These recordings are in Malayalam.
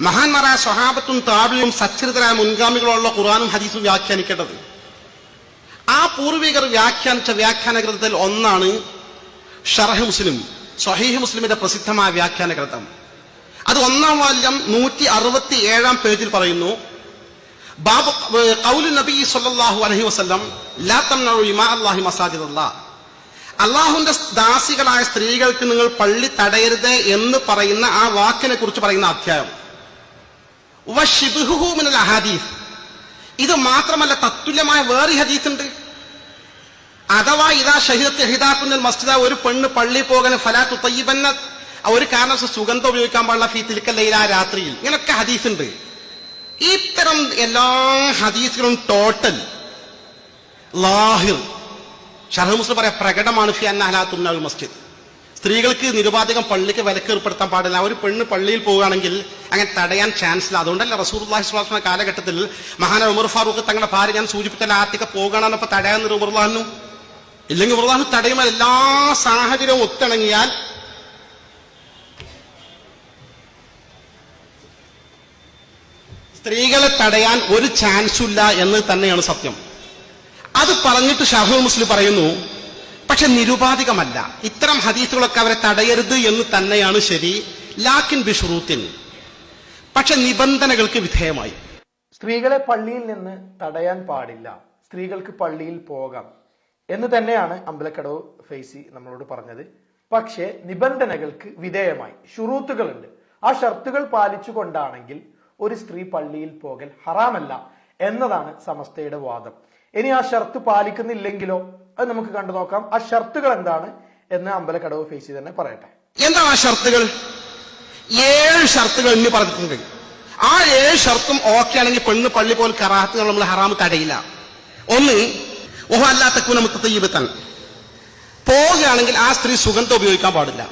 മഹാന്മാരായ സ്വഹാബത്തും താബിയും സച്ചരിതരായ മുൻഗാമികളുള്ള ഖുറാനും ഹദീസും വ്യാഖ്യാനിക്കേണ്ടത്. ആ പൂർവികർ വ്യാഖ്യാനിച്ച വ്യാഖ്യാന ഗ്രന്ഥത്തിൽ ഒന്നാണ് ഷറഹ് മുസ്ലിം സ്വഹീഹ് മുസ്ലിമിന്റെ പ്രസിദ്ധമായ വ്യാഖ്യാന ഗ്രന്ഥം അത് ഒന്നാം വാല്യം നൂറ്റി അറുപത്തി ഏഴാം പേജിൽ പറയുന്നു ബാബു നബി സല്ലല്ലാഹു അലൈഹി വസല്ലം ലാ തംനഉ ഇമാ അല്ലാഹി മസാജിദല്ലാഹ് അള്ളാഹുന്റെ ദാസികളായ സ്ത്രീകൾക്ക് നിങ്ങൾ പള്ളി തടയരുത് എന്ന് പറയുന്ന ആ വാക്കിനെ കുറിച്ച് പറയുന്ന അധ്യായം. മിനൽ ഇത് മാത്രമല്ല തത്തുല്യമായ വേറെ ഹദീസ് ഉണ്ട് അഥവാ ഇതാ ഷഹിദത്ത് ഹിദാത്തുൽ മസ്ജിദ ഒരു പെണ്ണ് പള്ളി പോകാൻ ഫലാത്തു തയ്യബന്ന ഒരു കാരണം സുഗന്ധം ഉപയോഗിക്കാൻ പാടില്ല ഫീ തിൽക്കല്ലയില ആ രാത്രിയിൽ. ഇങ്ങനൊക്കെ ഹദീസ് ഉണ്ട് ഇത്തരം എല്ലാ ഹദീസുകളും ടോട്ടൽ ലാഹിർ. ഷർഹ് മുസ്ലിം പറയാ പ്രകടമാണ് ഫി അന്നഹലാത്തുന്ന മസ്ജിദ്. സ്ത്രീകൾക്ക് നിരുപാധികം പള്ളിക്ക് വിലക്ക് ഏർപ്പെടുത്താൻ പാടില്ല. ഒരു പെണ്ണ് പള്ളിയിൽ പോവുകയാണെങ്കിൽ അങ്ങനെ തടയാൻ ചാൻസ് ഇല്ല. അതുകൊണ്ടല്ല റസൂർ സ്വലാസ്മ കാലഘട്ടത്തിൽ മഹാന ഉമർ ഫാറൂഖ് തങ്ങളുടെ ഭാര്യ ഞാൻ സൂചിപ്പിച്ച ആത്തിക്ക് അപ്പൊ തടയാന്ന് ഉമർലാഹു ഇല്ലെങ്കിൽ ഉമർലാഹു തടയുമ്പോൾ എല്ലാ സാഹചര്യവും ഒത്തിണങ്ങിയാൽ സ്ത്രീകളെ തടയാൻ ഒരു ചാൻസും ഇല്ല എന്ന് തന്നെയാണ് സത്യം. അത് പറഞ്ഞിട്ട് ഷാഹു മുസ്ലിം പറയുന്നു പക്ഷെ നിരുപാധികമല്ല. ഇത്തരം ഹദീസുകളൊക്കെ അവരെ തടയരുത് എന്ന് തന്നെയാണ് ശരി. ലാക്കിൻ ബിഷുറൂത്തിൻ പക്ഷെ നിബന്ധനകൾക്ക് വിധേയമായി. സ്ത്രീകളെ പള്ളിയിൽ നിന്ന് തടയാൻ പാടില്ല. സ്ത്രീകൾക്ക് പള്ളിയിൽ പോകാം. എന്ന് തന്നെയാണ് അമ്പലക്കടവ് ഫേസി നമ്മളോട് പറഞ്ഞത്. പക്ഷേ നിബന്ധനകൾക്ക് വിധേയമായി. ഷുറൂത്തുകളുണ്ട്. ആ ഷർത്തുകൾ പാലിച്ചുകൊണ്ടാണെങ്കിൽ ഒരു സ്ത്രീ പള്ളിയിൽ പോകൽ ഹറാമല്ല എന്നതാണ് സമസ്തയുടെ വാദം. ഇനി ആ ഷർത്ത് പാലിക്കുന്നില്ലെങ്കിലോ? അത് നമുക്ക് കണ്ടു നോക്കാം. ആ ഷർത്തുകൾ എന്താണ് എന്ന് അമ്പലക്കടവ് ഫേസ് ചെയ്ത് തന്നെ പറയട്ടെ. എന്താ ആ ഷർത്തുകൾ? ഏഴ് ഷർത്തുകൾ എന്ന് പറഞ്ഞിട്ടുണ്ട്. ആ ഏഴ് ഷർത്തും ഓക്കെ ആണെങ്കിൽ പെണ്ണ് പള്ളി പോലെ കറാത്തുകൾ നമ്മൾ ഹറാമ് തടയില്ല ഒന്ന് ഓഹോ അല്ലാത്ത നമുക്ക് തയ്യബത്തൻ പോവുകയാണെങ്കിൽ ആ സ്ത്രീ സുഗന്ധം ഉപയോഗിക്കാൻ പാടില്ല.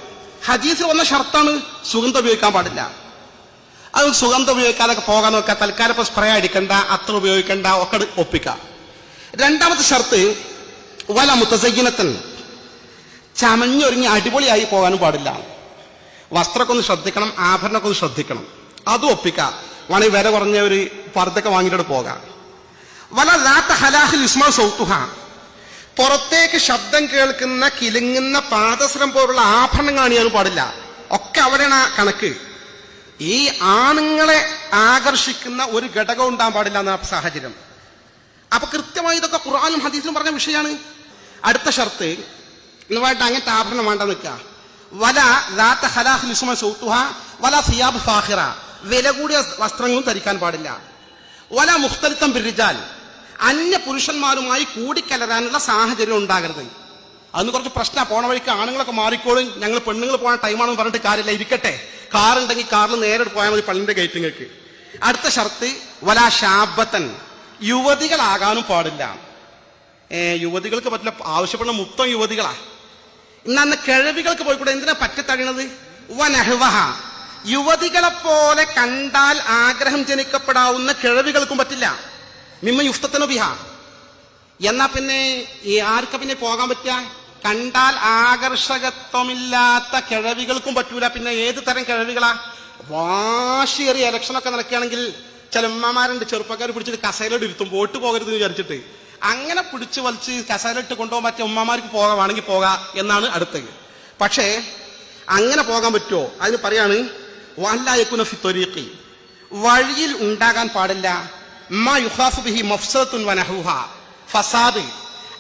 ഹദീസിൽ വന്ന ഷർത്താണ് സുഗന്ധം ഉപയോഗിക്കാൻ പാടില്ല. അത് സുഗന്ധം ഉപയോഗിക്കാതെ പോകാൻ നോക്കുക തൽക്കാലം ഇപ്പൊ സ്പ്രേ അടിക്കണ്ട അത്ര ഉപയോഗിക്കണ്ട ഒക്കെ ഒപ്പിക്കാം. രണ്ടാമത്തെ ഷർത്ത് വല മുത്തസൈനത്തൻ ചമഞ്ഞൊരുങ്ങി അടിപൊളിയായി പോകാനും പാടില്ല. വസ്ത്രമൊക്കെ ഒന്ന് ശ്രദ്ധിക്കണം ആഭരണമൊക്കെ ഒന്ന് ശ്രദ്ധിക്കണം. അതും ഒപ്പിക്കാം. വേണമെങ്കിൽ വില കുറഞ്ഞ ഒരു പർദ്ദൊക്കെ വാങ്ങിയിട്ട് പോകാം. വല ലാത്ത ഹലാഹിൽ ഇസ്മാ സൗത്തുഹ. പുറത്തേക്ക് ശബ്ദം കേൾക്കുന്ന കിലുങ്ങുന്ന പാദസരം പോലുള്ള ആഭരണം കാണിയാലും പാടില്ല. ഒക്കെ അവിടെയാണ് ആ കണക്ക്. ഈ ആണുങ്ങളെ ആകർഷിക്കുന്ന ഒരു ഘടകം ഉണ്ടാകാൻ പാടില്ല എന്ന സാഹചര്യം. അപ്പൊ കൃത്യമായി ഇതൊക്കെ ഖുറാനും ഹദീസിലും പറഞ്ഞ വിഷയമാണ്. അടുത്ത ഷർത്ത് ഇതുമായിട്ട് അങ്ങനത്തെ ആഭരണം വേണ്ട നിൽക്കുക. വല ദാത്ത ഹലാഹ് ലിസുമ സൗത്തുഹ വല സിയാബ് ഫാഹിറ വില കൂടിയ വസ്ത്രങ്ങളും ധരിക്കാൻ പാടില്ല. വല മുഖ്തലിത്തം പിരിജാൽ അന്യ പുരുഷന്മാരുമായി കൂടിക്കലരാനുള്ള സാഹചര്യം ഉണ്ടാകരുത്. അന്ന് കുറച്ച് പ്രശ്ന. പോണ വഴിക്ക് ആണുങ്ങളൊക്കെ മാറിക്കോളും. ഞങ്ങൾ പെണ്ണുങ്ങൾ പോകാൻ ടൈമാണെന്ന് പറഞ്ഞിട്ട് കാര്യമില്ല. ഇരിക്കട്ടെ. കാറുണ്ടെങ്കിൽ കാറിൽ നേരെ പോയാൽ മതി പള്ളിന്റെ ഗേറ്റിങ്ങൾക്ക് അടുത്ത ഷർത്ത് വല ശാബത്തൻ. യുവതികളാകാനും പാടില്ല. യുവതികൾക്ക് പറ്റില്ല. ആവശ്യപ്പെടുന്ന മൊത്തം യുവതികളാ. ഇന്നന്ന് കിഴവികൾക്ക് പോയിക്കൂടെ? എന്തിനാ പറ്റത്തഴിയണത് വനഹ്വഹ. യുവതികളെ പോലെ കണ്ടാൽ ആഗ്രഹം ജനിക്കപ്പെടാവുന്ന കിഴവികൾക്കും പറ്റില്ല. മിമ്മ യുഫ്തത്തനു ബിഹ എന്നാ പിന്നെ ഈ ആർക്ക പിന്നെ പോകാൻ പറ്റുക കണ്ടാൽ ആകർഷകത്വമില്ലാത്ത കിഴവികൾക്കും പറ്റൂല. പിന്നെ ഏത് തരം കിഴവികളാ? വാശിയേറിയ ഇലക്ഷനൊക്കെ നടക്കുകയാണെങ്കിൽ ചില ഉമ്മമാരുണ്ട്. ചെറുപ്പക്കാർ പിടിച്ചിട്ട് കസേരയോട് ഇരുത്തും. വോട്ട് പോകരുത് എന്ന് വിചാരിച്ചിട്ട്. അങ്ങനെ പിടിച്ചു വലിച്ച് കസാലിട്ട് കൊണ്ടുപോകാൻ പറ്റിയ ഉമ്മമാർക്ക് പോകാം വേണമെങ്കിൽ പോകാം എന്നാണ് അടുത്തത്. പക്ഷേ അങ്ങനെ പോകാൻ പറ്റുമോ? അതിന് പറയാണ് വല്ലായക്കുന ഫി ത്വരീഖി. വഴിയിൽ ഉണ്ടാകാൻ പാടില്ല. ബിഹി ഫസാദ്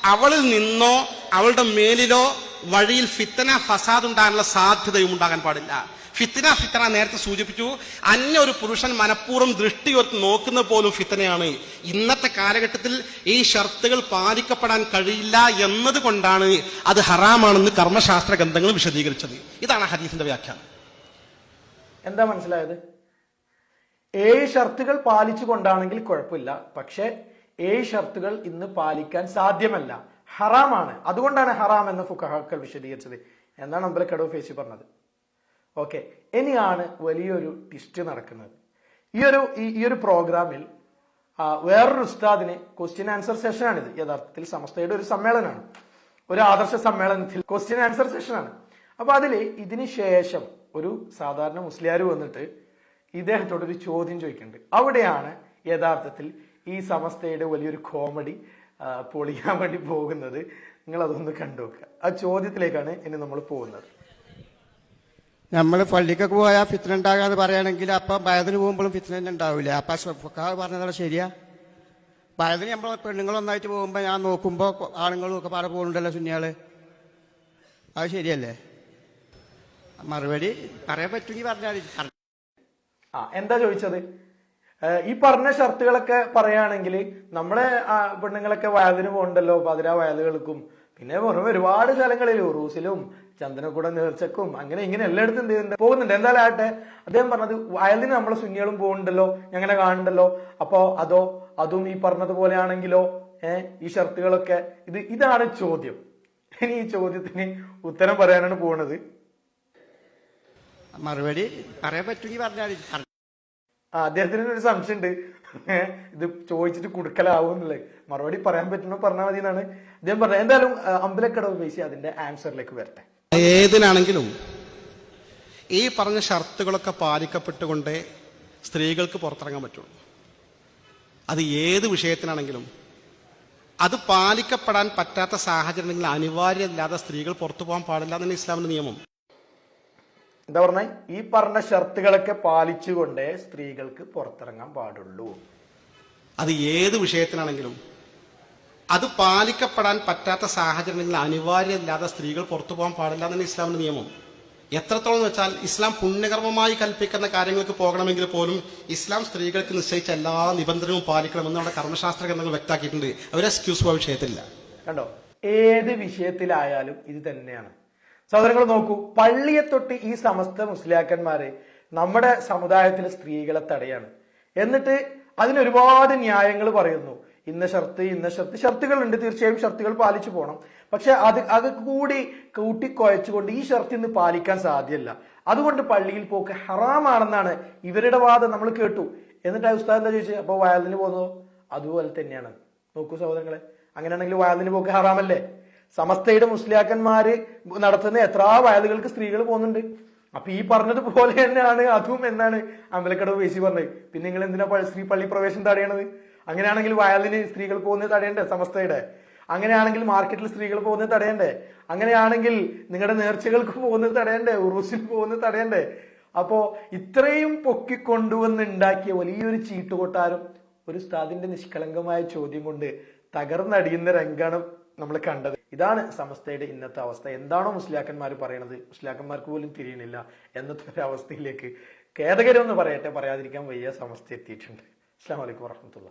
അവളിൽ നിന്നോ അവളുടെ മേലിലോ വഴിയിൽ ഫിത്തന ഫസാദ് ഉണ്ടാകാനുള്ള സാധ്യതയും ഉണ്ടാകാൻ പാടില്ല. ഫിത്തന ഫിത്തന നേരത്തെ സൂചിപ്പിച്ചു. അന്യ ഒരു പുരുഷൻ മനഃപൂർവം ദൃഷ്ടി ഉയർത്തി നോക്കുന്ന പോലും ഫിത്തനയാണ് ഇന്നത്തെ കാലഘട്ടത്തിൽ ഈ ഷർത്തുകൾ പാലിക്കപ്പെടാൻ കഴിയില്ല എന്നതുകൊണ്ടാണ് അത് ഹറാമാണെന്ന് കർമ്മശാസ്ത്ര ഗ്രന്ഥങ്ങൾ വിശദീകരിച്ചത്. ഇതാണ് ഹദീസിന്റെ വ്യാഖ്യാനം. എന്താ മനസ്സിലായത്? ഏഴ് ഷർത്തുകൾ പാലിച്ചുകൊണ്ടാണെങ്കിൽ കുഴപ്പമില്ല. പക്ഷെ ഏഴ് ഷർത്തുകൾ ഇന്ന് പാലിക്കാൻ സാധ്യമല്ല. ഹറാമാണ്. അതുകൊണ്ടാണ് ഹറാം എന്ന് ഫുഖഹാക്കൾ വിശദീകരിച്ചത്. എന്നാണ് അമ്പലക്കടവ് ഫേസി പറഞ്ഞത്? ഓക്കെ. ഇനിയാണ് വലിയൊരു ട്വിസ്റ്റ് നടക്കുന്നത്. ഈ ഒരു ഈ- ഒരു പ്രോഗ്രാമിൽ വേറൊരു ഉസ്താദിന് ക്വസ്റ്റ്യൻ ആൻസർ സെഷനാണിത് യഥാർത്ഥത്തിൽ സമസ്തയുടെ ഒരു സമ്മേളനമാണ്. ഒരു ആദർശ സമ്മേളനത്തിൽ ക്വസ്റ്റ്യൻ ആൻസർ സെഷനാണ് അപ്പൊ അതിൽ ഇതിന് ശേഷം ഒരു സാധാരണ മുസ്ലിയാർ വന്നിട്ട് ഇദ്ദേഹത്തോട് ഒരു ചോദ്യം ചോദിക്കുന്നുണ്ട്. അവിടെയാണ് യഥാർത്ഥത്തിൽ ഈ സമസ്തയുടെ വലിയൊരു കോമഡി പൊളിയാൻ വേണ്ടി പോകുന്നത്. നിങ്ങൾ അതൊന്ന് കണ്ടു നോക്കുക. ആ ചോദ്യത്തിലേക്കാണ് ഇനി നമ്മൾ പോകുന്നത്. നമ്മൾ പള്ളിക്കൊക്കെ പോയാൽ ഫിത്തന ഉണ്ടാകാന്ന് പറയുകയാണെങ്കിൽ അപ്പം ഭയതിന് പോകുമ്പോഴും ഫിത്തന തന്നെ ഉണ്ടാവില്ല അപ്പം ഷഫക്കാവ് പറഞ്ഞതാണ് ശരിയാ? ഭയതിന് നമ്മൾ പെണ്ണുങ്ങളൊന്നായിട്ട് പോകുമ്പോൾ ഞാൻ നോക്കുമ്പോൾ ആണുങ്ങളും ഒക്കെ പാടെ പോകുന്നുണ്ടല്ലോ സുന്നിയാൾ. അത് ശരിയല്ലേ? മറുപടി പറയാൻ പറ്റുമെങ്കിൽ പറഞ്ഞാൽ. ആ എന്താ ചോദിച്ചത്? ഈ പറഞ്ഞ ഷർട്ടുകളൊക്കെ പറയുകയാണെങ്കിൽ നമ്മളെ പെണ്ണുങ്ങളൊക്കെ വയതിന് പോകണ്ടല്ലോ പതിരാ വയലുകൾക്കും പിന്നെ പുറമെ ഒരുപാട് സ്ഥലങ്ങളിൽ ഉറൂസിലും ചന്ദനക്കൂട നേർച്ചക്കും അങ്ങനെ ഇങ്ങനെ എല്ലായിടത്തും എന്ത് ചെയ്യുന്നുണ്ട്? പോകുന്നുണ്ട്. എന്തായാലും ആട്ടെ അദ്ദേഹം പറഞ്ഞത് വയലിന് നമ്മളെ സുന്നികളും പോകുന്നുണ്ടല്ലോ ഞങ്ങനെ കാണുന്നുണ്ടല്ലോ. അപ്പോ അതോ അതും ഈ പറഞ്ഞതുപോലെയാണെങ്കിലോ ഏഹ് ഈ ഷർട്ടുകളൊക്കെ? ഇത് ഇതാണ് ചോദ്യം. ഇനി ഈ ചോദ്യത്തിന് ഉത്തരം പറയാനാണ് പോണത്. മറുപടി പറയാൻ പറ്റുമെങ്കിൽ പറഞ്ഞാൽ. അദ്ദേഹത്തിന് ഒരു സംശയമുണ്ട്. ഇത് ചോദിച്ചിട്ട് കുടുക്കലാവും മറുപടി പറയാൻ പറ്റുന്ന പറഞ്ഞാൽ മതി എന്നാണ് അദ്ദേഹം പറഞ്ഞത്. എന്തായാലും അമ്പലക്കടവ് പേശി അതിന്റെ ആൻസറിലേക്ക് വരട്ടെ. ഏതിനാണെങ്കിലും ഈ പറഞ്ഞ ഷർത്തുകളൊക്കെ പാലിക്കപ്പെട്ടുകൊണ്ടേ സ്ത്രീകൾക്ക് പുറത്തിറങ്ങാൻ പറ്റുള്ളൂ. അത് ഏത് വിഷയത്തിനാണെങ്കിലും അത് പാലിക്കപ്പെടാൻ പറ്റാത്ത സാഹചര്യങ്ങളിൽ അനിവാര്യമല്ലാതെ സ്ത്രീകൾ പുറത്തു പോകാൻ പാടില്ല എന്നാണ് ഇസ്ലാമിന്റെ നിയമം. എന്താ പറഞ്ഞ? ഈ പറഞ്ഞ ഷർത്തുകളൊക്കെ പാലിച്ചുകൊണ്ടേ സ്ത്രീകൾക്ക് പുറത്തിറങ്ങാൻ പാടുള്ളൂ. അത് ഏത് വിഷയത്തിനാണെങ്കിലും അത് പാലിക്കപ്പെടാൻ പറ്റാത്ത സാഹചര്യങ്ങളിൽ അനിവാര്യമില്ലാതെ സ്ത്രീകൾ പുറത്തു പോകാൻ പാടില്ല എന്നാണ് ഇസ്ലാമിന്റെ നിയമം. എത്രത്തോളം എന്ന് വെച്ചാൽ ഇസ്ലാം പുണ്യകർമ്മമായി കൽപ്പിക്കുന്ന കാര്യങ്ങൾക്ക് പോകണമെങ്കിൽ പോലും ഇസ്ലാം സ്ത്രീകൾക്ക് നിശ്ചയിച്ച എല്ലാ നിബന്ധനവും പാലിക്കണമെന്ന് നമ്മുടെ കർമ്മശാസ്ത്ര ഗ്രന്ഥങ്ങൾ വ്യക്തമാക്കിയിട്ടുണ്ട്. അവർ എക്സ്ക്യൂസ് വിഷയത്തില്ല കണ്ടോ? ഏത് വിഷയത്തിലായാലും ഇത് തന്നെയാണ്. സഹോദരങ്ങൾ നോക്കൂ പള്ളിയെ തൊട്ട് ഈ സമസ്ത മുസ്ലിയാക്കന്മാരെ നമ്മുടെ സമുദായത്തിലെ സ്ത്രീകളെ തടയാണ്. എന്നിട്ട് അതിനൊരുപാട് ന്യായങ്ങൾ പറയുന്നു. ഇന്ന ഷർത്ത് ഇന്ന ഷർത്ത് ഷർത്തുകളുണ്ട് തീർച്ചയായും ഷർത്തുകൾ പാലിച്ചു പോകണം പക്ഷെ അത് അത് കൂടി കൂട്ടിക്കുഴച്ചുകൊണ്ട് ഈ ഷർത്ത് ഇന്ന് പാലിക്കാൻ സാധ്യമല്ല അതുകൊണ്ട് പള്ളിയിൽ പോക്ക് ഹറാമാണെന്നാണ് ഇവരുടെ വാദം നമ്മൾ കേട്ടു. എന്നിട്ട് ആ ഉസ്താദ് എന്താ ചോദിച്ചത് അപ്പൊ വയലിന് പോകുന്നതോ? അതുപോലെ തന്നെയാണ്. നോക്കൂ സഹോദരങ്ങളെ അങ്ങനെയാണെങ്കിൽ വയലിന് പോക്ക് ഹറാമല്ലേ? സമസ്തയുടെ മുസ്ലിയാക്കന്മാര് നടത്തുന്ന എത്ര വയലുകൾക്ക് സ്ത്രീകൾ പോകുന്നുണ്ട്. അപ്പൊ ഈ പറഞ്ഞതുപോലെ തന്നെയാണ് അതും എന്നാണ് അമ്പലക്കടവ് വേശി പറഞ്ഞത്. പിന്നെ നിങ്ങൾ എന്തിനാ സ്ത്രീ പള്ളി പ്രവേശനം തടയണത്? അങ്ങനെയാണെങ്കിൽ വയലിന് സ്ത്രീകൾ പോകുന്നത് തടയണ്ടേ സമസ്തയുടെ? അങ്ങനെയാണെങ്കിൽ മാർക്കറ്റിൽ സ്ത്രീകൾ പോകുന്നത് തടയണ്ടേ? അങ്ങനെയാണെങ്കിൽ നിങ്ങളുടെ നേർച്ചകൾക്ക് പോകുന്നത് തടയണ്ടേ? ഉറൂസിൽ പോകുന്നത് തടയണ്ടേ? അപ്പോ ഇത്രയും പൊക്കിക്കൊണ്ടുവന്ന് ഉണ്ടാക്കിയ വലിയൊരു ചീട്ടുകൊട്ടാരം ഒരു ഉസ്താദിന്റെ നിഷ്കളങ്കമായ ചോദ്യം കൊണ്ട് തകർന്നടിയുന്ന രംഗാണ് നമ്മൾ കണ്ടത്. ഇതാണ് സമസ്തയുടെ ഇന്നത്തെ അവസ്ഥ. എന്താണോ മുസ്ലിയാക്കന്മാർ പറയണത്. മുസ്ലിയാക്കന്മാർക്ക് പോലും തിരിയണില്ല എന്നത്തെ ഒരു അവസ്ഥയിലേക്ക് ഖേദകരം എന്ന് പറയട്ടെ പറയാതിരിക്കാൻ വയ്യ സമസ്ത എത്തിയിട്ടുണ്ട്. അസ്സാം വലൈക്കും വാഹമത്തുള്ള